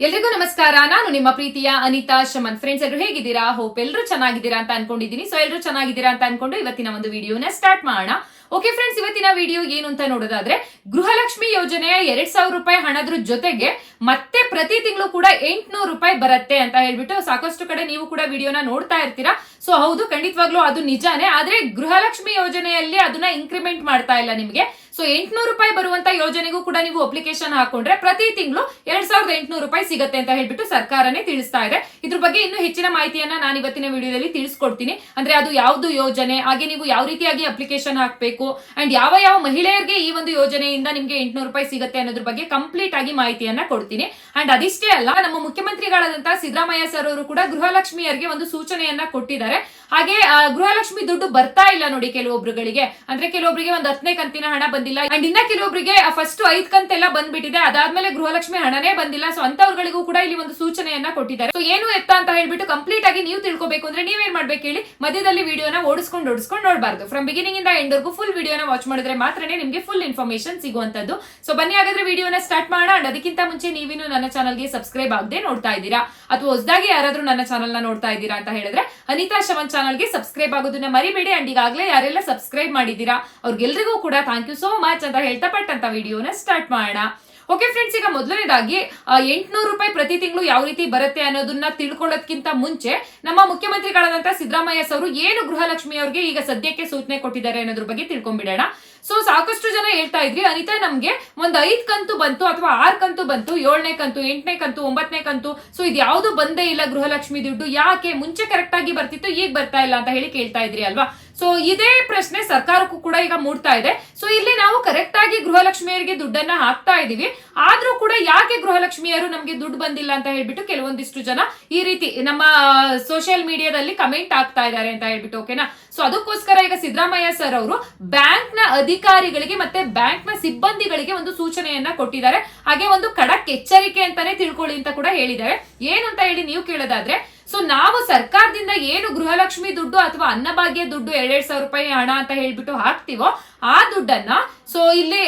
ಎಲ್ರಿಗೂ ನಮಸ್ಕಾರ. ನಾನು ನಿಮ್ಮ ಪ್ರೀತಿಯ ಅನಿತಾ ಶಮನ್. ಫ್ರೆಂಡ್ಸ್ ಎಲ್ಲರೂ ಹೇಗಿದ್ದೀರಾ? ಹೋಪ್ ಎಲ್ಲರೂ ಚೆನ್ನಾಗಿದ್ದೀರಾ ಅಂತ ಅನ್ಕೊಂಡಿದ್ದೀನಿ. ಸೊ ಎಲ್ಲರೂ ಚೆನ್ನಾಗಿದ್ದೀರಾ ಅಂತ ಅನ್ಕೊಂಡು ಇವತ್ತಿನ ಒಂದು ವಿಡಿಯೋನ ಸ್ಟಾರ್ಟ್ ಮಾಡೋಣ. ಓಕೆ ಫ್ರೆಂಡ್ಸ್ ಇವತ್ತಿನ ವಿಡಿಯೋ ಏನು ಅಂತ ನೋಡೋದಾದ್ರೆ, ಗೃಹಲಕ್ಷ್ಮಿ ಯೋಜನೆ ಎರಡ್ ಸಾವಿರ ರೂಪಾಯಿ ಹಣದ್ರ ಜೊತೆಗೆ ಮತ್ತೆ ಪ್ರತಿ ತಿಂಗಳು ಕೂಡ ಎಂಟ್ನೂರು ರೂಪಾಯಿ ಬರುತ್ತೆ ಅಂತ ಹೇಳ್ಬಿಟ್ಟು ಸಾಕಷ್ಟು ಕಡೆ ನೀವು ಕೂಡ ವಿಡಿಯೋನ ನೋಡ್ತಾ ಇರ್ತೀರಾ. ಸೊ ಹೌದು, ಖಂಡಿತವಾಗ್ಲೂ ಅದು ನಿಜಾನೇ. ಆದ್ರೆ ಗೃಹಲಕ್ಷ್ಮಿ ಯೋಜನೆಯಲ್ಲಿ ಅದನ್ನ ಇನ್ಕ್ರಿಮೆಂಟ್ ಮಾಡ್ತಾ ಇಲ್ಲ ನಿಮಗೆ. ಸೊ ಎಂಟ್ನೂರು ರೂಪಾಯಿ ಬರುವಂತ ಯೋಜನೆಗೂ ಕೂಡ ನೀವು ಅಪ್ಲಿಕೇಶನ್ ಹಾಕೊಂಡ್ರೆ ಪ್ರತಿ ತಿಂಗಳು ಎರಡ್ ಸಾವಿರದ ಎಂಟ್ನೂರು ರೂಪಾಯಿ ಸಿಗುತ್ತೆ ಅಂತ ಹೇಳ್ಬಿಟ್ಟು ಸರ್ಕಾರನೇ ತಿಳಿಸ್ತಾ ಇದೆ. ಇದ್ರ ಬಗ್ಗೆ ಇನ್ನು ಹೆಚ್ಚಿನ ಮಾಹಿತಿಯನ್ನ ನಾನು ಇವತ್ತಿನ ವಿಡಿಯೋದಲ್ಲಿ ತಿಳಿಸ್ಕೊಡ್ತೀನಿ. ಅಂದ್ರೆ ಅದು ಯಾವ್ದು ಯೋಜನೆ, ಹಾಗೆ ನೀವು ಯಾವ ರೀತಿಯಾಗಿ ಅಪ್ಲಿಕೇಶನ್ ಹಾಕ್ಬೇಕು ಅಂಡ್ ಯಾವ ಯಾವ ಮಹಿಳೆಯರಿಗೆ ಈ ಒಂದು ಯೋಜನೆಯಿಂದ ನಿಮ್ಗೆ ಎಂಟ್ನೂರು ರೂಪಾಯಿ ಸಿಗುತ್ತೆ ಅನ್ನೋದ್ರ ಬಗ್ಗೆ ಕಂಪ್ಲೀಟ್ ಆಗಿ ಮಾಹಿತಿಯನ್ನ ಕೊಡ್ತೀನಿ. ಅಂಡ್ ಅದಿಷ್ಟೇ ಅಲ್ಲ, ನಮ್ಮ ಮುಖ್ಯಮಂತ್ರಿಗಳಾದಂತಹ ಸಿದ್ದರಾಮಯ್ಯ ಸರ್ ಅವರು ಕೂಡ ಗೃಹಲಕ್ಷ್ಮಿಯರಿಗೆ ಒಂದು ಸೂಚನೆಯನ್ನ ಕೊಟ್ಟಿದ್ದಾರೆ. ಹಾಗೆ ಗೃಹಲಕ್ಷ್ಮಿ ದುಡ್ಡು ಬರ್ತಾ ಇಲ್ಲ ನೋಡಿ ಕೆಲವೊಬ್ರುಗಳಿಗೆ. ಅಂದ್ರೆ ಕೆಲವೊಬ್ಬರಿಗೆ ಒಂದು ಹತ್ತನೇ ಕಂತಿನ ಹಣ ಬಂದಿಲ್ಲ. ಅಂಡ್ ಇನ್ನ ಕೆಲವೊಬ್ಬರಿಗೆ ಫಸ್ಟ್ ಐದ್ ಕಂತೆಲ್ಲ ಬಂದ್ಬಿಟ್ಟಿದೆ. ಅದಾದ್ಮೇಲೆ ಗೃಹಲಕ್ಷ್ಮಿ ಹಣನೇ ಬಂದಿಲ್ಲ. ಸೊ ಅಂತವ್ರಗಳಿಗೂ ಕೂಡ ಇಲ್ಲಿ ಒಂದು ಸೂಚನೆಯನ್ನ ಕೊಟ್ಟಿದ್ದಾರೆ. ಸೊ ಏನು ಎತ್ತ ಅಂತ ಹೇಳ್ಬಿಟ್ಟು ಕಂಪ್ಲೀಟ್ ಆಗಿ ನೀವು ತಿಳ್ಕೊಬೇಕು ಅಂದ್ರೆ ನೀವೇನ್ ಮಾಡ್ಬೇಕು ಹೇಳಿ? ಮಧ್ಯದಲ್ಲಿ ವಿಡಿಯೋನ ಓಡಿಸ್ಕೊಂಡು ಓಡಿಸ್ಕೊಂಡು ನೋಡಬಾರ್ದು. ಫ್ರಮ್ ಬಿಗಿನಿಂಗ್ ಇಂದ ಎಂಡ್ ವರ್ಗೂ ಫುಲ್ ವಿಡಿಯೋನ ವಾಚ್ ಮಾಡಿದ್ರೆ ಮಾತ್ರನೇ ನಿಮಗೆ ಫುಲ್ ಇನ್ಫಾರ್ಮೇಶನ್ ಸಿಗುವಂತದ್ದು ಸೊ ಬನ್ನಿ, ಹಾಗಾದ್ರೆ ವಿಡಿಯೋನ ಸ್ಟಾರ್ಟ್ ಮಾಡೋಣ. ಅಂಡ್ ಅದಕ್ಕಿಂತ ಮುಂಚೆ ನೀವಿನ್ನು ನನ್ನ ಚಾನಲ್ಗೆ ಸಬ್ಸ್ಕ್ರೈಬ್ ಆಗದೆ ನೋಡ್ತಾ ಇದ್ದೀರಾ? ಅಥವಾ ಹೊಸದಾಗಿ ಯಾರಾದ್ರೂ ನನ್ನ ಚಾನಲ್ನ ನೋಡ್ತಾ ಇದ್ದೀರಾ ಅಂತ ಹೇಳಿದ್ರೆ ಅನಿತಾ ಶವನ್ ಚಾನಲ್ಗೆ ಸಬ್ಸ್ಕ್ರೈಬ್ ಆಗೋದನ್ನ ಮರಿಬೇಡಿ. ಅಂಡ್ ಈಗಾಗಲೇ ಯಾರೆಲ್ಲ ಸಬ್ಸ್ಕ್ರೈಬ್ ಮಾಡಿದ್ದೀರಾ, ಅವ್ರಿಗೆಲ್ರಿಗೂ ಕೂಡ ಥ್ಯಾಂಕ್ ಯು ಸೋ ಮಚ್ ಅಂತ ಹೇಳ್ತಾ ಪಟ್ಟಂತ ವಿಡಿಯೋನ ಸ್ಟಾರ್ಟ್ ಮಾಡೋಣ. ಓಕೆ ಫ್ರೆಂಡ್ಸ್ ಈಗ ಮೊದಲನೇದಾಗಿ ಎಂಟುನೂರು ರೂಪಾಯಿ ಪ್ರತಿ ತಿಂಗಳು ಯಾವ ರೀತಿ ಬರುತ್ತೆ ಅನ್ನೋದನ್ನ ತಿಳ್ಕೊಳ್ಳೋದಕ್ಕಿಂತ ಮುಂಚೆ ನಮ್ಮ ಮುಖ್ಯಮಂತ್ರಿಗಳಾದಂತಹ ಸಿದ್ದರಾಮಯ್ಯ ಅವರು ಏನು ಗೃಹಲಕ್ಷ್ಮಿ ಅವರಿಗೆ ಈಗ ಸದ್ಯಕ್ಕೆ ಸೂಚನೆ ಕೊಟ್ಟಿದ್ದಾರೆ ಅನ್ನೋದ್ರ ಬಗ್ಗೆ ತಿಳ್ಕೊಂಡ್ಬಿಡೋಣ. ಸೊ ಸಾಕಷ್ಟು ಜನ ಹೇಳ್ತಾ ಇದ್ರಿ, ಅನಿತಾ ನಮ್ಗೆ ಒಂದ್ ಐದ್ ಕಂತು ಬಂತು ಅಥವಾ ಆರ್ ಕಂತು ಬಂತು, ಏಳನೇ ಕಂತು, ಎಂಟನೇ ಕಂತು ಒಂಬತ್ತನೇ ಕಂತು ಸೊ ಇದು ಯಾವ್ದು ಬಂದೇ ಇಲ್ಲ ಗೃಹಲಕ್ಷ್ಮಿ ದುಡ್ಡು, ಯಾಕೆ ಮುಂಚೆ ಕರೆಕ್ಟ್ ಆಗಿ ಬರ್ತಿತ್ತು, ಈಗ ಬರ್ತಾ ಇಲ್ಲ ಅಂತ ಹೇಳಿ ಕೇಳ್ತಾ ಇದ್ರಿ ಅಲ್ವಾ? ಸೊ ಇದೇ ಪ್ರಶ್ನೆ ಸರ್ಕಾರಕ್ಕೂ ಕೂಡ ಈಗ ಮೂಡ್ತಾ ಇದೆ. ಸೊ ಇಲ್ಲಿ ನಾವು ಕರೆಕ್ಟ್ ಆಗಿ ಗೃಹಲಕ್ಷ್ಮಿಯರಿಗೆ ದುಡ್ಡನ್ನ ಹಾಕ್ತಾ ಇದೀವಿ ಆದ್ರೂ ಕೂಡ ಯಾಕೆ ಗೃಹಲಕ್ಷ್ಮಿಯರು ನಮ್ಗೆ ದುಡ್ಡು ಬಂದಿಲ್ಲ ಅಂತ ಹೇಳ್ಬಿಟ್ಟು ಕೆಲವೊಂದಿಷ್ಟು ಜನ ಈ ರೀತಿ ನಮ್ಮ ಸೋಷಿಯಲ್ ಮೀಡಿಯಾದಲ್ಲಿ ಕಮೆಂಟ್ ಆಗ್ತಾ ಇದ್ದಾರೆ ಅಂತ ಹೇಳ್ಬಿಟ್ಟು ಓಕೆನಾ ಸೊ ಅದಕ್ಕೋಸ್ಕರ ಈಗ ಸಿದ್ದರಾಮಯ್ಯ ಸರ್ ಅವರು ಬ್ಯಾಂಕ್ನ ಅಧಿಕಾರಿಗಳಿಗೆ ಮತ್ತೆ ಬ್ಯಾಂಕ್ನ ಸಿಬ್ಬಂದಿಗಳಿಗೆ ಒಂದು ಸೂಚನೆಯನ್ನ ಕೊಟ್ಟಿದ್ದಾರೆ. ಹಾಗೆ ಒಂದು ಖಡಕ್ ಎಚ್ಚರಿಕೆ ಅಂತಾನೆ ತಿಳ್ಕೊಳ್ಳಿ ಅಂತ ಕೂಡ ಹೇಳಿದ್ದಾರೆ. ಏನು ಅಂತ ಹೇಳಿ ನೀವು ಕೇಳೋದಾದ್ರೆ ಸೊ ನಾವು ಸರ್ಕಾರದಿಂದ ಏನು ಗೃಹಲಕ್ಷ್ಮಿ ದುಡ್ಡು ಅಥವಾ ಅನ್ನಭಾಗ್ಯ ದುಡ್ಡು ಎರಡೆರಡು ಸಾವಿರ ರೂಪಾಯಿ ಹಣ ಅಂತ ಹೇಳ್ಬಿಟ್ಟು ಹಾಕ್ತಿವೋ ಆ ದುಡ್ಡನ್ನ ಸೊ ಇಲ್ಲಿ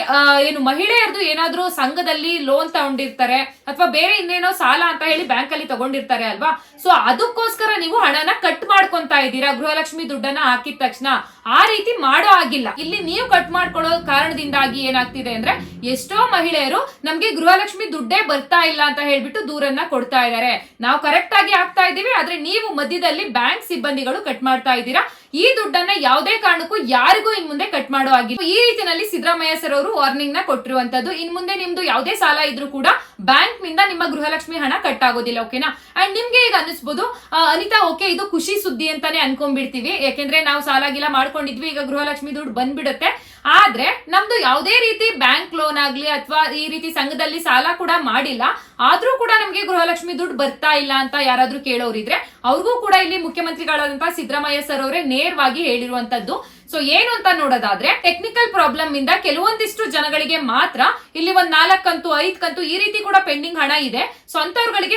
ಏನು ಮಹಿಳೆಯರದು ಏನಾದ್ರೂ ಸಂಘದಲ್ಲಿ ಲೋನ್ ತಗೊಂಡಿರ್ತಾರೆ ಅಥವಾ ಬೇರೆ ಇನ್ನೇನೋ ಸಾಲ ಅಂತ ಹೇಳಿ ಬ್ಯಾಂಕ್ ಅಲ್ಲಿ ತಗೊಂಡಿರ್ತಾರೆ ಅಲ್ವಾ? ಸೊ ಅದಕ್ಕೋಸ್ಕರ ನೀವು ಹಣನ ಕಟ್ ಮಾಡ್ಕೊಂತ ಇದ್ದೀರಾ, ಗೃಹಲಕ್ಷ್ಮಿ ದುಡ್ಡನ್ನ ಹಾಕಿದ ತಕ್ಷಣ? ಆ ರೀತಿ ಮಾಡೋ ಆಗಿಲ್ಲ ಇಲ್ಲಿ ನೀವು ಕಟ್ ಮಾಡ್ಕೊಳ್ಳೋ ಕಾರಣದಿಂದಾಗಿ ಏನಾಗ್ತಿದೆ ಅಂದ್ರೆ ಎಷ್ಟೋ ಮಹಿಳೆಯರು ನಮ್ಗೆ ಗೃಹಲಕ್ಷ್ಮಿ ದುಡ್ಡೇ ಬರ್ತಾ ಇಲ್ಲ ಅಂತ ಹೇಳ್ಬಿಟ್ಟು ದೂರನ್ನ ಕೊಡ್ತಾ ಇದ್ದಾರೆ. ನಾವು ಕರೆಕ್ಟ್ ಆಗಿ ಹಾಕ್ತಾ ಇದ್ದೀವಿ, ಆದ್ರೆ ನೀವು ಮಧ್ಯದಲ್ಲಿ ಬ್ಯಾಂಕ್ ಸಿಬ್ಬಂದಿಗಳು ಕಟ್ ಮಾಡ್ತಾ ಇದ್ದೀರಾ? ಈ ದುಡ್ಡನ್ನ ಯಾವುದೇ ಕಾರಣಕ್ಕೂ ಯಾರಿಗೂ ಇನ್ ಮುಂದೆ ಕಟ್ ಮಾಡೋ ಆಗಿಲ್ಲ ಈ ರೀತಿಯಲ್ಲಿ ಸಿದ್ದರಾಮಯ್ಯ ಸರ್ ಅವರು ವಾರ್ನಿಂಗ್ನ ಕೊಟ್ಟಿರುವಂತದ್ದು, ಇನ್ ಮುಂದೆ ನಿಮ್ದು ಯಾವುದೇ ಸಾಲ ಇದ್ರೂ ಕೂಡ ಬ್ಯಾಂಕ್ನಿಂದ ನಿಮ್ಮ ಗೃಹಲಕ್ಷ್ಮಿ ಹಣ ಕಟ್ ಆಗೋದಿಲ್ಲ ಓಕೆನಾ ಅಂಡ್ ನಿಮ್ಗೆ ಈಗ ಅನಿಸ್ಬೋದು ಅನಿತಾ ಓಕೆ ಇದು ಖುಷಿ ಸುದ್ದಿ ಅಂತಾನೆ ಅನ್ಕೊಂಡ್ಬಿಡ್ತೀವಿ, ಯಾಕೆಂದ್ರೆ ನಾವು ಸಾಲ ಗಿಲ್ಲ ಮಾಡ್ಕೊಂಡಿದ್ವಿ, ಈಗ ಗೃಹಲಕ್ಷ್ಮಿ ದುಡ್ಡು ಬಂದ್ಬಿಡುತ್ತೆ. ಆದ್ರೆ ನಮ್ದು ಯಾವುದೇ ರೀತಿ ಬ್ಯಾಂಕ್ ಲೋನ್ ಆಗ್ಲಿ ಅಥವಾ ಈ ರೀತಿ ಸಂಘದಲ್ಲಿ ಸಾಲ ಕೂಡ ಮಾಡಿಲ್ಲ, ಆದ್ರೂ ಕೂಡ ನಮ್ಗೆ ಗೃಹಲಕ್ಷ್ಮಿ ದುಡ್ಡು ಬರ್ತಾ ಇಲ್ಲ ಅಂತ ಯಾರಾದ್ರೂ ಕೇಳೋರಿದ್ರೆ, ಅವ್ರಿಗೂ ಕೂಡ ಇಲ್ಲಿ ಮುಖ್ಯಮಂತ್ರಿಗಳಾದಂತಹ ಸಿದ್ದರಾಮಯ್ಯ ಸರ್ ಅವರೇ ನೇರವಾಗಿ ಹೇಳಿರುವಂತದ್ದು. ಸೊ ಏನು ಅಂತ ನೋಡೋದಾದ್ರೆ ಟೆಕ್ನಿಕಲ್ ಪ್ರಾಬ್ಲಮ್ ಇಂದ ಕೆಲವೊಂದಿಷ್ಟು ಜನಗಳಿಗೆ ಮಾತ್ರ ಇಲ್ಲಿ ಒಂದ್ ನಾಲ್ಕು ಕಂತು ಐದ್ ಕಂತು ಈ ರೀತಿ ಕೂಡ ಪೆಂಡಿಂಗ್ ಹಣ ಇದೆ. ಸೊ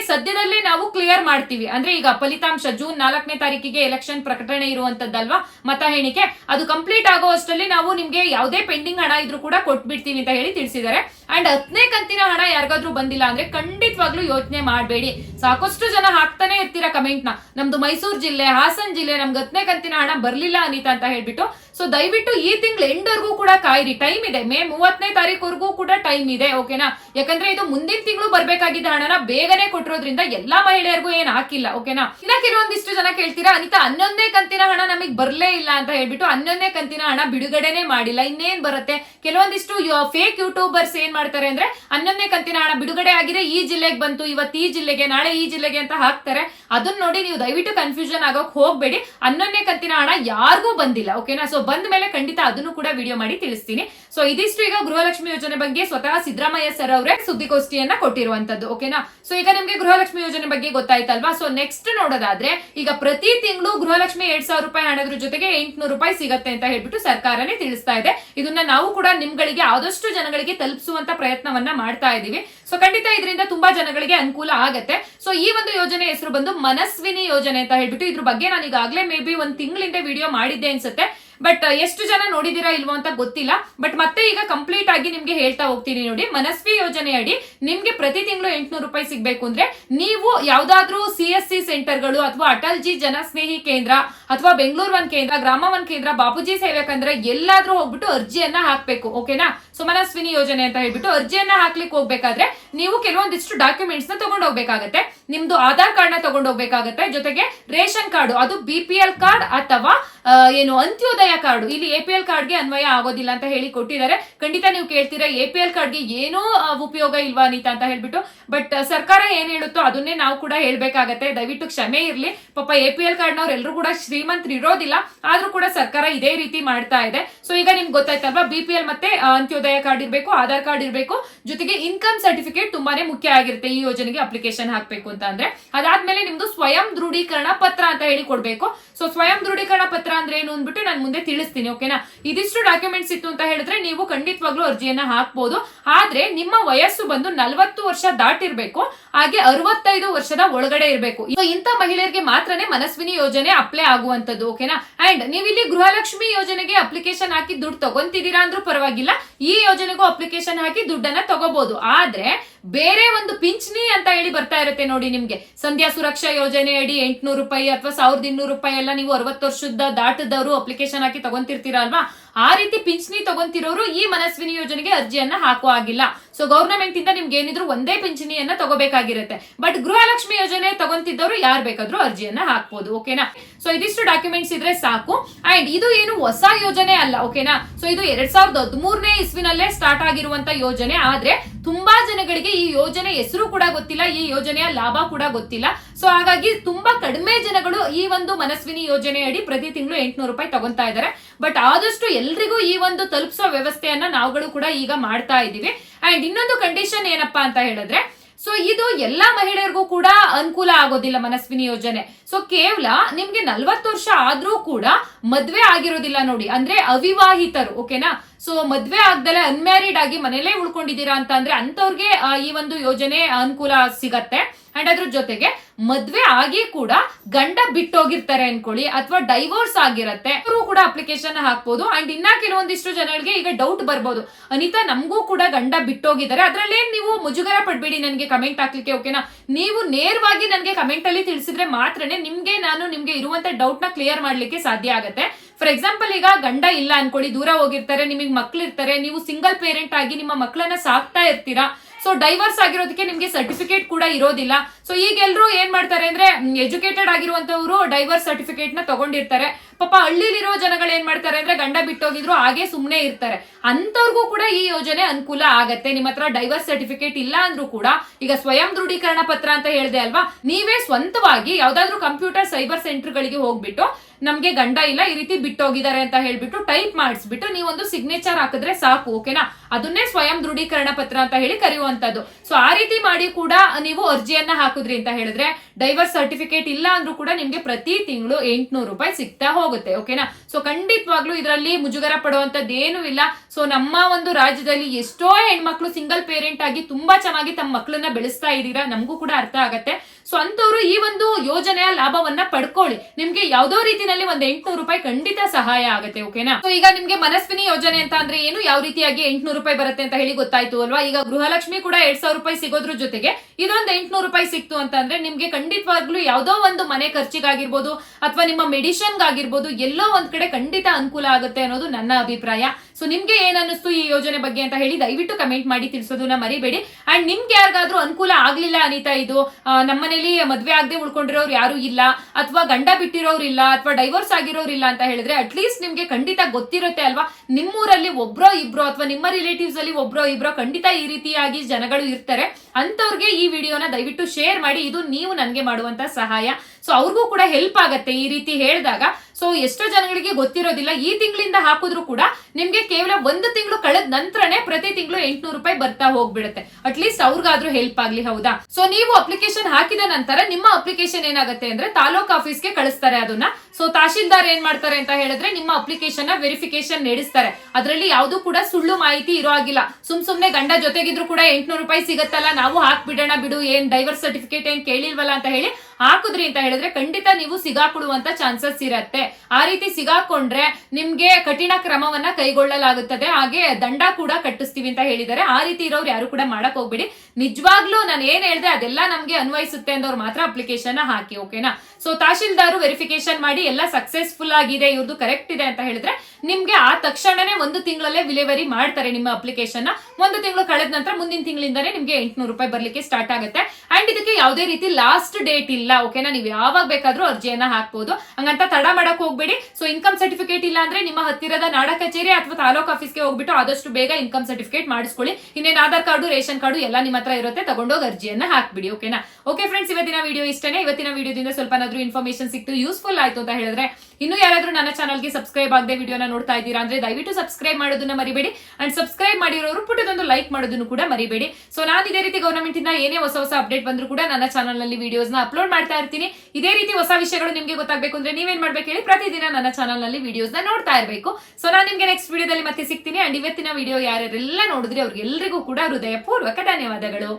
ಸದ್ಯದಲ್ಲೇ ನಾವು ಕ್ಲಿಯರ್ ಮಾಡ್ತೀವಿ. ಅಂದ್ರೆ ಈಗ ಫಲಿತಾಂಶ ಜೂನ್ ನಾಲ್ಕನೇ ತಾರೀಕಿಗೆ ಎಲೆಕ್ಷನ್ ಪ್ರಕಟಣೆ ಇರುವಂತದ್ದಲ್ವಾ ಮತ ಎಣಿಕೆ. ಅದು ಕಂಪ್ಲೀಟ್ ಆಗೋ ಅಷ್ಟರಲ್ಲಿ ನಾವು ನಿಮ್ಗೆ ಯಾವುದೇ ಪೆಂಡಿಂಗ್ ಹಣ ಇದ್ರೂ ಕೂಡ ಕೊಟ್ಬಿಡ್ತೀವಿ ಅಂತ ಹೇಳಿ ತಿಳಿಸಿದ್ದಾರೆ. ಅಂಡ್ ಹತ್ತನೇ ಕಂತಿನ ಹಣ ಯಾರಿಗಾದ್ರೂ ಬಂದಿಲ್ಲ ಅಂದ್ರೆ ಖಂಡಿತವಾಗ್ಲೂ ಯೋಚನೆ ಮಾಡಬೇಡಿ. ಸಾಕಷ್ಟು ಜನ ಹಾಕ್ತಾನೆ ಇರ್ತೀರಾ ಕಮೆಂಟ್ನ ನಮ್ದು ಮೈಸೂರು ಜಿಲ್ಲೆ, ಹಾಸನ್ ಜಿಲ್ಲೆ ನಮ್ಗೆ ಹತ್ತನೇ ಕಂತಿನ ಹಣ ಬರ್ಲಿಲ್ಲ ಅನಿತಾ ಅಂತ ಹೇಳ್ಬಿಟ್ಟು ಸೊ ದಯವಿಟ್ಟು ಈ ತಿಂಗಳು ಎಂಡರ್ಗೂ ಕೂಡ ಕಾಯಿರಿ. ಟೈಮ್ ಇದೆ. ಮೇ ಮೂವತ್ತನೇ ತಾರೀಕುವರೆಗೂ ಕೂಡ ಟೈಮ್ ಇದೆ ಓಕೆನಾ ಯಾಕಂದ್ರೆ ಇದು ಮುಂದಿನ ತಿಂಗಳು ಬರಬೇಕಾಗಿದ್ದ ಹಣನ ಬೇಗನೆ ಕೊಟ್ಟಿರೋದ್ರಿಂದ ಎಲ್ಲಾ ಮಹಿಳೆಯರಿಗೂ ಏನ್ ಹಾಕಿಲ್ಲ ಓಕೆನಾ ಇನ್ನ ಕೆಲವೊಂದಿಷ್ಟು ಜನ ಕೇಳ್ತೀರಾ, ಅನಿತಾ ಹನ್ನೊಂದೇ ಕಂತಿನ ಹಣ ನಮಗೆ ಬರ್ಲೇ ಇಲ್ಲ ಅಂತ ಹೇಳ್ಬಿಟ್ಟು ಹನ್ನೊಂದನೇ ಕಂತಿನ ಹಣ ಬಿಡುಗಡೆನೆ ಮಾಡಿಲ್ಲ. ಇನ್ನೇನ್ ಬರುತ್ತೆ? ಕೆಲವೊಂದಿಷ್ಟು ಫೇಕ್ ಯೂಟ್ಯೂಬರ್ಸ್ ಏನ್ ಮಾಡ್ತಾರೆ ಅಂದ್ರೆ ಹನ್ನೊಂದನೇ ಕಂತಿನ ಹಣ ಬಿಡುಗಡೆ ಆಗಿದೆ, ಈ ಜಿಲ್ಲೆಗೆ ಬಂತು, ಇವತ್ತು ಈ ಜಿಲ್ಲೆಗೆ, ನಾಳೆ ಈ ಜಿಲ್ಲೆಗೆ ಅಂತ ಹಾಕ್ತಾರೆ. ಅದನ್ನ ನೋಡಿ ನೀವು ದಯವಿಟ್ಟು ಕನ್ಫ್ಯೂಷನ್ ಆಗೋಕ್ ಹೋಗ್ಬೇಡಿ. ಹನ್ನೊಂದೇ ಕಂತಿನ ಹಣ ಯಾರಿಗೂ ಬಂದಿಲ್ಲ ಓಕೆನಾ ಸೊ ಬಂದ ಮೇಲೆ ಖಂಡಿತ ಅದನ್ನು ಕೂಡ ವಿಡಿಯೋ ಮಾಡಿ ತಿಳಿಸ್ತೀನಿ. ಸೊ ಇದಿಷ್ಟು ಈಗ ಗೃಹಲಕ್ಷ್ಮಿ ಯೋಜನೆ ಬಗ್ಗೆ ಸ್ವತಃ ಸಿದ್ದರಾಮಯ್ಯ ಸರ್ ಅವರೇ ಸುದ್ದಿಗೋಷ್ಠಿಯನ್ನ ಕೊಟ್ಟಿರುವಂತದ್ದು ಓಕೆನಾ ಸೊ ಈಗ ನಿಮ್ಗೆ ಗೃಹಲಕ್ಷ್ಮಿ ಯೋಜನೆ ಬಗ್ಗೆ ಗೊತ್ತಾಯ್ತಲ್ವಾ? ಸೊ ನೆಕ್ಸ್ಟ್ ನೋಡೋದಾದ್ರೆ, ಈಗ ಪ್ರತಿ ತಿಂಗಳು ಗೃಹಲಕ್ಷ್ಮಿ ಎರಡ್ ಸಾವಿರ ರೂಪಾಯಿ ಹಣದ್ರ ಜೊತೆಗೆ ಎಂಟ್ನೂರು ರೂಪಾಯಿ ಸಿಗತ್ತೆ ಅಂತ ಹೇಳ್ಬಿಟ್ಟು ಸರ್ಕಾರನೇ ತಿಳಿಸ್ತಾ ಇದೆ. ಇದನ್ನ ನಾವು ಕೂಡ ನಿಮ್ಗಳಿಗೆ ಆದಷ್ಟು ಜನಗಳಿಗೆ ತಲುಪಿಸುವಂತ ಪ್ರಯತ್ನವನ್ನ ಮಾಡ್ತಾ ಇದೀವಿ. ಸೊ ಖಂಡಿತ ಇದರಿಂದ ತುಂಬಾ ಜನಗಳಿಗೆ ಅನುಕೂಲ ಆಗತ್ತೆ. ಸೊ ಈ ಒಂದು ಯೋಜನೆ ಹೆಸರು ಬಂದು ಮನಸ್ವಿನಿ ಯೋಜನೆ ಅಂತ ಹೇಳ್ಬಿಟ್ಟು ಇದ್ರ ಬಗ್ಗೆ ನಾನು ಈಗಾಗಲೇ ಮೇ ಬಿ ಒಂದ್ ತಿಂಗಳಿಂದ ವಿಡಿಯೋ ಮಾಡಿದ್ದೆ ಅನ್ಸುತ್ತೆ. ಬಟ್ ಎಷ್ಟು ಜನ ನೋಡಿದೀರಾ ಇಲ್ವೋ ಅಂತ ಗೊತ್ತಿಲ್ಲ. ಬಟ್ ಮತ್ತೆ ಈಗ ಕಂಪ್ಲೀಟ್ ಆಗಿ ನಿಮ್ಗೆ ಹೇಳ್ತಾ ಹೋಗ್ತೀನಿ ನೋಡಿ. ಮನಸ್ವಿ ಯೋಜನೆ ಅಡಿ ನಿಮ್ಗೆ ಪ್ರತಿ ತಿಂಗಳು ಎಂಟ್ನೂರು ರೂಪಾಯಿ ಸಿಗ್ಬೇಕು ಅಂದ್ರೆ ನೀವು ಯಾವ್ದಾದ್ರೂ ಸಿ ಎಸ್ ಸಿ ಸೆಂಟರ್ಗಳು ಅಥವಾ ಅಟಲ್ ಜಿ ಜನಸ್ನೇಹಿ ಕೇಂದ್ರ ಅಥವಾ ಬೆಂಗಳೂರು ಒಂದ್ ಕೇಂದ್ರ, ಗ್ರಾಮ ಒಂದ್ ಕೇಂದ್ರ, ಬಾಪೂಜಿ ಸೇವಾ ಕೇಂದ್ರ ಎಲ್ಲಾದ್ರೂ ಹೋಗ್ಬಿಟ್ಟು ಅರ್ಜಿಯನ್ನ ಹಾಕ್ಬೇಕು, ಓಕೆನಾ? ಸೊ ಮನಸ್ವಿನಿ ಯೋಜನೆ ಅಂತ ಹೇಳ್ಬಿಟ್ಟು ಅರ್ಜಿಯನ್ನ ಹಾಕ್ಲಿಕ್ಕೆ ಹೋಗ್ಬೇಕಾದ್ರೆ ನೀವು ಕೆಲವೊಂದಿಷ್ಟು ಡಾಕ್ಯುಮೆಂಟ್ಸ್ನ ಹೋಗ್ಬೇಕಾಗತ್ತೆ. ನಿಮ್ದು ಆಧಾರ್ ಕಾರ್ಡ್ನ ತಗೊಂಡ್ ಹೋಗ್ಬೇಕಾಗತ್ತೆ. ಜೊತೆಗೆ ರೇಷನ್ ಕಾರ್ಡ್, ಅದು ಬಿ ಕಾರ್ಡ್ ಅಥವಾ ಏನು ಅಂತ್ಯೋದಯ ಕಾರ್ಡ್. ಇಲ್ಲಿ ಎ ಪಿ ಎಲ್ ಕಾರ್ಡ್ಗೆ ಅನ್ವಯ ಆಗೋದಿಲ್ಲ ಅಂತ ಹೇಳಿ ಕೊಟ್ಟಿದ್ದಾರೆ. ಖಂಡಿತ ನೀವು ಕೇಳ್ತೀರಾ ಎ ಪಿ ಎಲ್ ಕಾರ್ಡ್ಗೆ ಏನೂ ಉಪಯೋಗ ಇಲ್ವಾ ಅನಿತಾ ಅಂತ ಹೇಳ್ಬಿಟ್ಟು. ಬಟ್ ಸರ್ಕಾರ ಏನ್ ಹೇಳುತ್ತೋ ಅದನ್ನೇ ನಾವು ಕೂಡ ಹೇಳ್ಬೇಕಾಗತ್ತೆ. ದಯವಿಟ್ಟು ಕ್ಷಮೆ ಇರಲಿ. ಪಾಪ ಎ ಪಿ ಎಲ್ ಕಾರ್ಡ್ನವ್ರು ಎಲ್ಲರೂ ಕೂಡ ಶ್ರೀಮಂತರು ಇರೋದಿಲ್ಲ. ಆದ್ರೂ ಕೂಡ ಸರ್ಕಾರ ಇದೇ ರೀತಿ ಮಾಡ್ತಾ ಇದೆ. ಸೊ ಈಗ ನಿಮ್ಗೆ ಗೊತ್ತಾಯ್ತಲ್ವಾ ಬಿ ಪಿ ಎಲ್ ಮತ್ತೆ ಅಂತ್ಯೋದಯ ಕಾರ್ಡ್ ಇರಬೇಕು, ಆಧಾರ್ ಕಾರ್ಡ್ ಇರಬೇಕು. ಜೊತೆಗೆ ಇನ್ಕಮ್ ಸರ್ಟಿಫಿಕೇಟ್ ತುಂಬಾನೇ ಮುಖ್ಯ ಆಗಿರುತ್ತೆ ಈ ಯೋಜನೆಗೆ ಅಪ್ಲಿಕೇಶನ್ ಹಾಕ್ಬೇಕು ಅಂತ ಅಂದ್ರೆ. ಅದಾದ್ಮೇಲೆ ನಿಮ್ದು ಸ್ವಯಂ ದೃಢೀಕರಣ ಪತ್ರ ಅಂತ ಹೇಳಿ ಕೊಡ್ಬೇಕು. ಸೊ ಸ್ವಯಂ ದೃಢೀಕರಣ ಪತ್ರ ಅಂದ್ರೆ ಏನು ಅಂದ್ಬಿಟ್ಟು ನಾನು ಮುಂದೆ ತಿಳಿಸ್ತೀನಿ ಓಕೆನಾ ಇದಿಷ್ಟು ಡಾಕ್ಯುಮೆಂಟ್ಸ್ ಇತ್ತು ಅಂತ ಹೇಳಿದ್ರೆ ನೀವು ಖಂಡಿತವಾಗ್ಲೂ ಅರ್ಜಿಯನ್ನ ಹಾಕ್ಬಹುದು ಆದ್ರೆ ನಿಮ್ಮ ವಯಸ್ಸು ಬಂದು ನಲವತ್ತು ವರ್ಷ ದಾಟಿರ್ಬೇಕು, ಹಾಗೆ ಅರವತ್ತೈದು ವರ್ಷದ ಒಳಗಡೆ ಇರಬೇಕು. ಇಂತ ಮಹಿಳೆಯರಿಗೆ ಮಾತ್ರನೇ ಮನಸ್ವಿನಿ ಯೋಜನೆ ಅಪ್ಲೈ ಆಗುವಂತದ್ದು ಓಕೆನಾ ಅಂಡ್ ನೀವು ಇಲ್ಲಿ ಗೃಹಲಕ್ಷ್ಮಿ ಯೋಜನೆಗೆ ಅಪ್ಲಿಕೇಶನ್ ಹಾಕಿ ದುಡ್ಡು ತಗೊಂತಿದ್ದೀರಾ ಅಂದ್ರೂ ಪರವಾಗಿಲ್ಲ, ಈ ಯೋಜನೆಗೂ ಅಪ್ಲಿಕೇಶನ್ ಹಾಕಿ ದುಡ್ಡನ್ನ ತಗೋಬಹುದು ಆದ್ರೆ ಬೇರೆ ಒಂದು ಪಿಂಚಣಿ ಅಂತ ಹೇಳಿ ಬರ್ತಾ ಇರುತ್ತೆ ನೋಡಿ ನಿಮ್ಗೆ. ಸಂಧ್ಯಾ ಸುರಕ್ಷಾ ಯೋಜನೆ ಅಡಿ ಎಂಟ್ನೂರು ರೂಪಾಯಿ ಅಥವಾ ಸಾವಿರದ ಇನ್ನೂರು ರೂಪಾಯಿ ಎಲ್ಲ ನೀವು ಅರವತ್ತು ವರ್ಷದ ದಾಟದವರು ಅಪ್ಲಿಕೇಶನ್ ಹಾಕಿ ತಗೊಂತಿರ್ತೀರಾ ಅಲ್ವಾ? ಆ ರೀತಿ ಪಿಂಚಣಿ ತಗೊಂತಿರೋರು ಈ ಮನಸ್ವಿನಿ ಯೋಜನೆಗೆ ಅರ್ಜಿಯನ್ನ ಹಾಕುವ ಆಗಿಲ್ಲ ಸೊ ಗೌರ್ನಮೆಂಟ್ ಇಂದ ನಿಮ್ಗೆ ಏನಿದ್ರು ಒಂದೇ ಪಿಂಚಣಿಯನ್ನ ತಗೋಬೇಕಾಗಿರುತ್ತೆ. ಬಟ್ ಗೃಹಲಕ್ಷ್ಮಿ ಯೋಜನೆ ತಗೊಂತಿದ್ದವರು ಯಾರು ಬೇಕಾದ್ರೂ ಅರ್ಜಿಯನ್ನ ಹಾಕ್ಬೋದು, ಓಕೆನಾ? ಸೊ ಇದಿಷ್ಟು ಡಾಕ್ಯುಮೆಂಟ್ಸ್ ಇದ್ರೆ ಸಾಕು. ಅಂಡ್ ಇದು ಏನು ಹೊಸ ಯೋಜನೆ ಅಲ್ಲ, ಓಕೆನಾ? ಸೊ ಇದು ಎರಡ್ ಸಾವಿರದ ಹದಿಮೂರನೇ ಇಸ್ವಿನಲ್ಲೇ ಸ್ಟಾರ್ಟ್ ಆಗಿರುವಂತ ಯೋಜನೆ. ಆದ್ರೆ ತುಂಬಾ ಜನಗಳಿಗೆ ಈ ಯೋಜನೆ ಹೆಸರು ಕೂಡ ಗೊತ್ತಿಲ್ಲ, ಈ ಯೋಜನೆಯ ಲಾಭ ಕೂಡ ಗೊತ್ತಿಲ್ಲ. ಸೊ ಹಾಗಾಗಿ ತುಂಬಾ ಕಡಿಮೆ ಜನಗಳು ಈ ಒಂದು ಮನಸ್ವಿನಿ ಯೋಜನೆ ಅಡಿ ಪ್ರತಿ ತಿಂಗಳು ಎಂಟುನೂರು ರೂಪಾಯಿ ತಗೊಂತಾ ಇದ್ದಾರೆ ಬಟ್ ಆದಷ್ಟು ಎಲ್ರಿಗೂ ಈ ಒಂದು ತಲುಪಿಸೋ ವ್ಯವಸ್ಥೆಯನ್ನ ನಾವುಗಳು ಕೂಡ ಈಗ ಮಾಡ್ತಾ ಇದೀವಿ. ಅಂಡ್ ಇನ್ನೊಂದು ಕಂಡೀಷನ್ ಏನಪ್ಪಾ ಅಂತ ಹೇಳಿದ್ರೆ ಸೊ ಇದು ಎಲ್ಲಾ ಮಹಿಳೆಯರಿಗೂ ಕೂಡ ಅನುಕೂಲ ಆಗೋದಿಲ್ಲ ಮನಸ್ವಿನಿ ಯೋಜನೆ. ಸೊ ಕೇವಲ ನಿಮ್ಗೆ ನಲ್ವತ್ತು ವರ್ಷ ಆದ್ರೂ ಕೂಡ ಮದ್ವೆ ಆಗಿರೋದಿಲ್ಲ ನೋಡಿ. ಅಂದ್ರೆ ಅವಿವಾಹಿತರು ಓಕೆನಾ ಸೊ ಮದ್ವೆ ಆಗ್ದಲೇ ಅನ್ಮ್ಯಾರಿಡ್ ಆಗಿ ಮನೆಯಲ್ಲೇ ಉಳ್ಕೊಂಡಿದ್ದೀರಾ ಅಂತ ಅಂದ್ರೆ ಅಂತವ್ರಿಗೆ ಈ ಒಂದು ಯೋಜನೆ ಅನುಕೂಲ ಸಿಗತ್ತೆ. ಅಂಡ್ ಅದ್ರ ಜೊತೆಗೆ ಮದ್ವೆ ಆಗಿ ಕೂಡ ಗಂಡ ಬಿಟ್ಟೋಗಿರ್ತಾರೆ ಅನ್ಕೊಳ್ಳಿ, ಅಥವಾ ಡೈವೋರ್ಸ್ ಆಗಿರತ್ತೆ. ಅವರು ಕೂಡ ಅಪ್ಲಿಕೇಶನ್ ಹಾಕ್ಬೋದು. ಅಂಡ್ ಇನ್ನ ಕೆಲವೊಂದಿಷ್ಟು ಜನಗಳಿಗೆ ಈಗ ಡೌಟ್ ಬರ್ಬೋದು. ಅನಿತಾ, ನಮಗೂ ಕೂಡ ಗಂಡ ಬಿಟ್ಟೋಗಿದ್ದಾರೆ. ಅದರಲ್ಲೇ ನೀವು ಮುಜುಗರ ಪಡ್ಬೇಡಿ ನನಗೆ ಕಮೆಂಟ್ ಹಾಕ್ಲಿಕ್ಕೆ ಓಕೆನಾ ನೀವು ನೇರವಾಗಿ ನನಗೆ ಕಮೆಂಟ್ ಅಲ್ಲಿ ತಿಳಿಸಿದ್ರೆ ಮಾತ್ರನೇ ನಿಮ್ಗೆ ನಾನು ನಿಮ್ಗೆ ಇರುವಂತ ಡೌಟ್ನ ಕ್ಲಿಯರ್ ಮಾಡ್ಲಿಕ್ಕೆ ಸಾಧ್ಯ ಆಗುತ್ತೆ. ಫಾರ್ ಎಕ್ಸಾಂಪಲ್ ಈಗ ಗಂಡ ಇಲ್ಲ ಅನ್ಕೊಳ್ಳಿ, ದೂರ ಹೋಗಿರ್ತಾರೆ, ನಿಮಗೆ ಮಕ್ಳಿರ್ತಾರೆ, ನೀವು ಸಿಂಗಲ್ ಪೇರೆಂಟ್ ಆಗಿ ನಿಮ್ಮ ಮಕ್ಕಳನ್ನ ಸಾಕ್ತಾ ಇರ್ತೀರಾ? ಸೊ ಡೈವರ್ಸ್ ಆಗಿರೋದಕ್ಕೆ ನಿಮಗೆ ಸರ್ಟಿಫಿಕೇಟ್ ಕೂಡ ಇರೋದಿಲ್ಲ. ಸೊ ಈಗ ಎಲ್ರು ಏನ್ ಮಾಡ್ತಾರೆ ಅಂದ್ರೆ ಎಜುಕೇಟೆಡ್ ಆಗಿರುವಂತವರು ಡೈವರ್ಸ್ ಸರ್ಟಿಫಿಕೇಟ್ನ ತಗೊಂಡಿರ್ತಾರೆ. ಪಾಪ ಹಳ್ಳಿಲಿರೋ ಜನಗಳು ಏನ್ ಮಾಡ್ತಾರೆ ಅಂದ್ರೆ, ಗಂಡ ಬಿಟ್ಟೋಗಿದ್ರು ಹಾಗೆ ಸುಮ್ಮನೆ ಇರ್ತಾರೆ. ಅಂತವ್ರಿಗೂ ಕೂಡ ಈ ಯೋಜನೆ ಅನುಕೂಲ ಆಗತ್ತೆ. ನಿಮ್ಮ ಹತ್ರ ಡೈವರ್ಸ್ ಸರ್ಟಿಫಿಕೇಟ್ ಇಲ್ಲ ಅಂದ್ರೂ ಕೂಡ, ಈಗ ಸ್ವಯಂ ದೃಢೀಕರಣ ಪತ್ರ ಅಂತ ಹೇಳಿದೆ ಅಲ್ವಾ? ನೀವೇ ಸ್ವಂತವಾಗಿ ಯಾವ್ದಾದ್ರು ಕಂಪ್ಯೂಟರ್ ಸೈಬರ್ ಸೆಂಟರ್ ಗಳಿಗೆ ಹೋಗ್ಬಿಟ್ಟು ನಮ್ಗೆ ಗಂಡ ಇಲ್ಲ, ಈ ರೀತಿ ಬಿಟ್ಟೋಗಿದ್ದಾರೆ ಅಂತ ಹೇಳ್ಬಿಟ್ಟು ಟೈಪ್ ಮಾಡಿಸ್ಬಿಟ್ಟು ನೀವೊಂದು ಸಿಗ್ನೇಚರ್ ಹಾಕಿದ್ರೆ ಸಾಕು ಓಕೆನಾ ಅದನ್ನೇ ಸ್ವಯಂ ದೃಢೀಕರಣ ಪತ್ರ ಅಂತ ಹೇಳಿ ಕರೆಯುವಂತದ್ದು ಸೊ ಆ ರೀತಿ ಮಾಡಿ ಕೂಡ ನೀವು ಅರ್ಜಿಯನ್ನ ಹಾಕಿದ್ರಿ ಅಂತ ಹೇಳಿದ್ರೆ ಡೈವರ್ಸ್ ಸರ್ಟಿಫಿಕೇಟ್ ಇಲ್ಲ ಅಂದ್ರೂ ಕೂಡ ನಿಮ್ಗೆ ಪ್ರತಿ ತಿಂಗಳು ಎಂಟ್ನೂರು ರೂಪಾಯಿ ಸಿಗ್ತಾ ಹೋಗುತ್ತೆ ಓಕೆನಾ ಸೊ ಖಂಡಿತವಾಗ್ಲೂ ಇದರಲ್ಲಿ ಮುಜುಗರ ಪಡುವಂತದ್ದು ಇಲ್ಲ. ಸೊ ನಮ್ಮ ಒಂದು ರಾಜ್ಯದಲ್ಲಿ ಎಷ್ಟೋ ಹೆಣ್ಮಕ್ಳು ಸಿಂಗಲ್ ಪೇರೆಂಟ್ ಆಗಿ ತುಂಬಾ ಚೆನ್ನಾಗಿ ತಮ್ಮ ಮಕ್ಕಳನ್ನ ಬೆಳೆಸ್ತಾ ಇದ್ದೀರಾ, ನಮಗೂ ಕೂಡ ಅರ್ಥ ಆಗತ್ತೆ. ಸೊ ಅಂತವರು ಈ ಒಂದು ಯೋಜನೆಯ ಲಾಭವನ್ನ ಪಡ್ಕೊಳ್ಳಿ. ನಿಮ್ಗೆ ಯಾವ್ದೋ ರೀತಿನಲ್ಲಿ ಒಂದ್ ಎಂಟ್ನೂರು ರೂಪಾಯಿ ಖಂಡಿತ ಸಹಾಯ ಆಗುತ್ತೆ ಓಕೆನಾ ಸೊ ಈಗ ನಿಮ್ಗೆ ಮನಸ್ವಿನಿ ಯೋಜನೆ ಅಂತ ಅಂದ್ರೆ ಏನು? ಯಾವ ರೀತಿಯಾಗಿ ಎಂಟ್ನೂರು ರೂಪಾಯಿ ಬರುತ್ತೆ ಅಂತ ಹೇಳಿ ಗೊತ್ತಾಯ್ತು ಅಲ್ವಾ? ಈಗ ಗೃಹಲಕ್ಷ್ಮಿ ಕೂಡ ಎರಡ್ ಸಾವಿರ ರೂಪಾಯಿ ಸಿಗೋದ್ರ ಜೊತೆಗೆ ಇದೊಂದು ಎಂಟ್ನೂರು ರೂಪಾಯಿ ಸಿಕ್ತು ಅಂತ ಅಂದ್ರೆ ನಿಮ್ಗೆ ಖಂಡಿತವಾಗ್ಲೂ ಯಾವ್ದೋ ಒಂದು ಮನೆ ಖರ್ಚಿಗಾಗಿರ್ಬೋದು ಅಥವಾ ನಿಮ್ಮ ಮೆಡಿಷನ್ ಆಗಿರ್ಬೋದು ಎಲ್ಲೋ ಒಂದ್ ಕಡೆ ಖಂಡಿತ ಅನುಕೂಲ ಆಗುತ್ತೆ ಅನ್ನೋದು ನನ್ನ ಅಭಿಪ್ರಾಯ. ಸೊ ನಿಮ್ಗೆ ಏನ್ ಅನ್ನಿಸ್ತು ಈ ಯೋಜನೆ ಬಗ್ಗೆ ಅಂತ ಹೇಳಿ ದಯವಿಟ್ಟು ಕಮೆಂಟ್ ಮಾಡಿ ತಿಳಿಸೋದನ್ನ ಮರಿಬೇಡಿ. ಅಂಡ್ ನಿಮ್ಗೆ ಯಾರಿಗಾದ್ರೂ ಅನುಕೂಲ ಆಗ್ಲಿಲ್ಲ ಅನಿತಾ ಇದು ಆ, ನಮ್ಮನೇಲಿ ಮದ್ವೆ ಆಗದೆ ಉಳ್ಕೊಂಡಿರೋರು ಯಾರು ಇಲ್ಲ ಅಥವಾ ಗಂಡ ಬಿಟ್ಟಿರೋರು ಇಲ್ಲ ಅಥವಾ ಡೈವರ್ಸ್ ಆಗಿರೋರು ಇಲ್ಲ ಅಂತ ಹೇಳಿದ್ರೆ ಅಟ್ಲೀಸ್ಟ್ ನಿಮ್ಗೆ ಖಂಡಿತ ಗೊತ್ತಿರುತ್ತೆ ಅಲ್ವಾ? ನಿಮ್ಮೂರಲ್ಲಿ ಒಬ್ರೋ ಇಬ್ರೋ ಅಥವಾ ನಿಮ್ಮ ರಿಲೇಟಿವ್ಸ್ ಅಲ್ಲಿ ಒಬ್ರೋ ಇಬ್ರೋ ಖಂಡಿತ ಈ ರೀತಿಯಾಗಿ ಜನಗಳು ಇರ್ತಾರೆ. ಅಂತವ್ರಿಗೆ ಈ ವಿಡಿಯೋನ ದಯವಿಟ್ಟು ಶೇರ್ ಮಾಡಿ. ಇದು ನೀವು ನನಗೆ ಮಾಡುವಂತ ಸಹಾಯ. ಸೊ ಅವ್ರಿಗೂ ಕೂಡ ಹೆಲ್ಪ್ ಆಗತ್ತೆ ಈ ರೀತಿ ಹೇಳಿದಾಗ. ಸೊ ಎಷ್ಟೋ ಜನಗಳಿಗೆ ಗೊತ್ತಿರೋದಿಲ್ಲ. ಈ ತಿಂಗಳಿಂದ ಹಾಕಿದ್ರು ಕೂಡ ನಿಮ್ಗೆ ಕೇವಲ ಒಂದು ತಿಂಗಳು ಕಳೆದ ನಂತರನೇ ಪ್ರತಿ ತಿಂಗಳು ಎಂಟ್ನೂರು ರೂಪಾಯಿ ಬರ್ತಾ ಹೋಗ್ಬಿಡುತ್ತೆ. ಅಟ್ಲೀಸ್ಟ್ ಅವ್ರಿಗಾದ್ರೂ ಹೆಲ್ಪ್ ಆಗ್ಲಿ, ಹೌದಾ? ಸೊ ನೀವು ಅಪ್ಲಿಕೇಶನ್ ಹಾಕಿದ ನಂತರ ನಿಮ್ಮ ಅಪ್ಲಿಕೇಶನ್ ಏನಾಗುತ್ತೆ ಅಂದ್ರೆ ತಾಲೂಕ್ ಆಫೀಸ್ಗೆ ಕಳಿಸ್ತಾರೆ ಅದನ್ನ. ಸೊ ತಹಶೀಲ್ದಾರ್ ಏನ್ ಮಾಡ್ತಾರೆ ಅಂತ ಹೇಳಿದ್ರೆ ನಿಮ್ಮ ಅಪ್ಲಿಕೇಶನ್ ವೆರಿಫಿಕೇಶನ್ ನಡೆಸ್ತಾರೆ. ಅದರಲ್ಲಿ ಯಾವ್ದು ಕೂಡ ಸುಳ್ಳು ಮಾಹಿತಿ ಇರೋ ಆಗಿಲ್ಲ ಸುಮ್ ಸುಮ್ನೆ ಗಂಡ ಜೊತೆಗಿದ್ರು ಕೂಡ ಎಂಟ್ನೂರು ರೂಪಾಯಿ ಸಿಗತ್ತಲ್ಲ, ನಾವು ಹಾಕ್ಬಿಡೋಣ ಬಿಡು, ಏನ್ ಡೈವರ್ಸ್ ಸರ್ಟಿಫಿಕೇಟ್ ಏನ್ ಕೇಳಿಲ್ವಲ್ಲ ಅಂತ ಹೇಳಿ ಹಾಕುದ್ರಿ ಅಂತ ಹೇಳಿದ್ರೆ ಖಂಡಿತ ನೀವು ಸಿಗಾಕೊಡುವಂತ ಚಾನ್ಸಸ್ ಇರತ್ತೆ. ಆ ರೀತಿ ಸಿಗಾಕೊಂಡ್ರೆ ನಿಮ್ಗೆ ಕಠಿಣ ಕ್ರಮವನ್ನ ಕೈಗೊಳ್ಳಲಾಗುತ್ತದೆ. ಹಾಗೆ ದಂಡ ಕೂಡ ಕಟ್ಟಿಸ್ತೀವಿ ಅಂತ ಹೇಳಿದ್ದಾರೆ. ಆ ರೀತಿ ಇರೋರು ಯಾರು ಕೂಡ ಮಾಡಕ್ ಹೋಗ್ಬೇಡಿ. ನಿಜವಾಗ್ಲೂ ನಾನು ಏನ್ ಹೇಳ್ದೆ ಅದೆಲ್ಲ ನಮ್ಗೆ ಅನ್ವಯಿಸುತ್ತೆ ಅಂದವ್ರು ಮಾತ್ರ ಅಪ್ಲಿಕೇಶನ್ ಹಾಕಿ ಓಕೆನಾ ಸೊ ತಹಶೀಲ್ದಾರು ವೆರಿಫಿಕೇಶನ್ ಮಾಡಿ ಎಲ್ಲ ಸಕ್ಸಸ್ಫುಲ್ ಆಗಿದೆ ಇವ್ರದ್ದು ಕರೆಕ್ಟ್ ಇದೆ ಅಂತ ಹೇಳಿದ್ರೆ ನಿಮ್ಗೆ ಆ ತಕ್ಷಣನೇ ಒಂದು ತಿಂಗಳಲ್ಲೇ ವಿಲೇವರಿ ಮಾಡ್ತಾರೆ ನಿಮ್ಮ ಅಪ್ಲಿಕೇಶನ್ ಒಂದು ತಿಂಗಳು ಕಳೆದ ನಂತರ ಮುಂದಿನ ತಿಂಗಳಿಂದಾನೇ ನಿಮ್ಗೆ ಎಂಟ್ನೂರು ರೂಪಾಯಿ ಬರ್ಲಿಕ್ಕೆ ಸ್ಟಾರ್ಟ್ ಆಗುತ್ತೆ. ಅಂಡ್ ಇದಕ್ಕೆ ಯಾವುದೇ ರೀತಿ ಲಾಸ್ಟ್ ಡೇಟ್ ಇಲ್ಲ ಓಕೆನಾ ನೀವು ಯಾವಾಗ ಬೇಕಾದ್ರೂ ಅರ್ಜಿಯನ್ನ ಹಾಕ್ಬೋದು. ಹಂಗಂತ ತಡ ಮಾಡಕ್ ಹೋಗ್ಬೇಡಿ. ಸೊ ಇನ್ಕಮ್ ಸರ್ಟಿಫಿಕೇಟ್ ಇಲ್ಲ ಅಂದ್ರೆ ನಿಮ್ಮ ಹತ್ತಿರದ ನಾಡ ಕಚೇರಿ ಅಥವಾ ತಾಲೂಕ್ ಆಫೀಸ್ಗೆ ಹೋಗ್ಬಿಟ್ಟು ಆದಷ್ಟು ಬೇಗ ಇನ್ಕಮ್ ಸರ್ಟಿಫಿಕೇಟ್ ಮಾಡಿಸ್ಕೊಳ್ಳಿ. ಇನ್ನೇನು ಆಧಾರ್ ಕಾರ್ಡು, ರೇಷನ್ ಕಾರ್ಡು ಎಲ್ಲ ನಿಮ್ಮ ಹತ್ರ ಇರುತ್ತೆ. ತಗೊಂಡೋಗಿ ಅರ್ಜಿಯನ್ನ ಹಾಕ್ಬಿಡಿ ಓಕೆನಾ ಓಕೆ ಫ್ರೆಂಡ್ಸ್ ಇವತ್ತಿನ ವಿಡಿಯೋ ಇಷ್ಟೇ ಇವತ್ತಿನ ವಿಡಿಯೋದಿಂದ ಸ್ವಲ್ಪನಾದ್ರೂ ಇನ್ಫಾರ್ಮೇಶನ್ ಸಿಕ್ತು ಯೂಸ್ಫುಲ್ ಆಯ್ತು ಅಂತ ಹೇಳಿದ್ರೆ, ಇನ್ನು ಯಾರಾದ್ರೂ ನನ್ನ ಚಾನಲ್ಗೆ ಸಬ್ಸ್ಕ್ರೈಬ್ ಆಗದೆ ವಿಡಿಯೋನ ನೋಡ್ತಾ ಇದ್ದೀರಾ ಅಂದ್ರೆ ದಯವಿಟ್ಟು ಸಬ್ಸ್ಕ್ರೈಬ್ ಮಾಡೋದನ್ನ ಮರಿಬೇಡಿ. ಅಂಡ್ ಸಬ್ಸ್ಕ್ರೈಬ್ ಮಾಡಿರೋರು ಪುಟ್ಟದೊಂದು ಲೈಕ್ ಮಾಡೋದನ್ನು ಕೂಡ ಮರಿಬೇಡಿ. ಸೊ ನಾನು ಇದೇ ರೀತಿ ಗೌರ್ಮೆಂಟ್ ಇಂದ ಏನೇ ಹೊಸ ಹೊಸ ಅಪ್ಡೇಟ್ ಬಂದ್ರು ಕೂಡ ನನ್ನ ಚಾನಲ್ನಲ್ಲಿ ವಿಡಿಯೋಸ್ ಅಪ್ಲೋಡ್ ಮಾಡ್ತಾ ಇರ್ತೀನಿ. ಇದೇ ರೀತಿ ಹೊಸ ವಿಷಯಗಳು ನಿಮಗೆ ಗೊತ್ತಾಗಬೇಕು ಅಂದ್ರೆ ನೀವೇನ್ ಮಾಡ್ಬೇಕು ಹೇಳಿ ಪ್ರತಿದಿನ ನನ್ನ ಚಾನಲ್ನಲ್ಲಿ ವಿಡಿಯೋಸ್ ನೋಡ್ತಾ ಇರಬೇಕು. ಸೊ ನಾನು ನಿಮಗೆ ನೆಕ್ಸ್ಟ್ ವಿಡಿಯೋದಲ್ಲಿ ಮತ್ತೆ ಸಿಗ್ತೀನಿ. ಅಂಡ್ ಇವತ್ತಿನ ವಿಡಿಯೋ ಯಾರ್ಯಾರೆಲ್ಲ ನೋಡಿದ್ರೆ ಅವ್ರಿಗೆಲ್ಲರಿಗೂ ಕೂಡ ಹೃದಯಪೂರ್ವಕ ಧನ್ಯವಾದಗಳು.